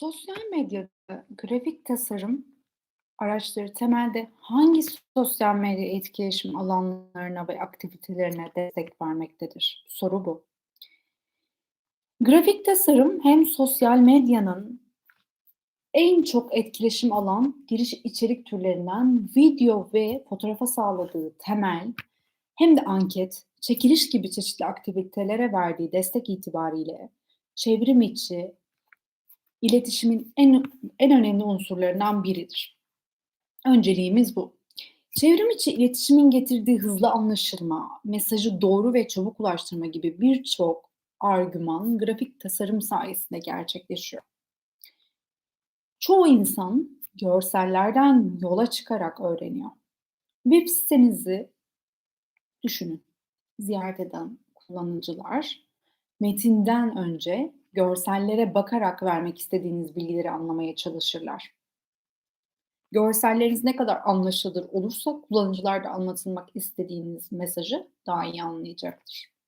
Sosyal medyada grafik tasarım araçları temelde hangi sosyal medya etkileşim alanlarına ve aktivitelerine destek vermektedir? Soru bu. Grafik tasarım hem sosyal medyanın en çok etkileşim alan giriş içerik türlerinden video ve fotoğrafa sağladığı temel hem de anket, çekiliş gibi çeşitli aktivitelere verdiği destek itibariyle çevrim içi iletişimin en en önemli unsurlarından biridir. Önceliğimiz bu. Çevrim içi iletişimin getirdiği hızlı anlaşılma, mesajı doğru ve çabuk ulaştırma gibi birçok argüman grafik tasarım sayesinde gerçekleşiyor. Çoğu insan görsellerden yola çıkarak öğreniyor. Web sitenizi düşünün. Ziyaret eden kullanıcılar metinden önce görsellere bakarak vermek istediğiniz bilgileri anlamaya çalışırlar. Görselleriniz ne kadar anlaşılır olursa kullanıcılar da anlatılmak istediğiniz mesajı daha iyi anlayacaktır.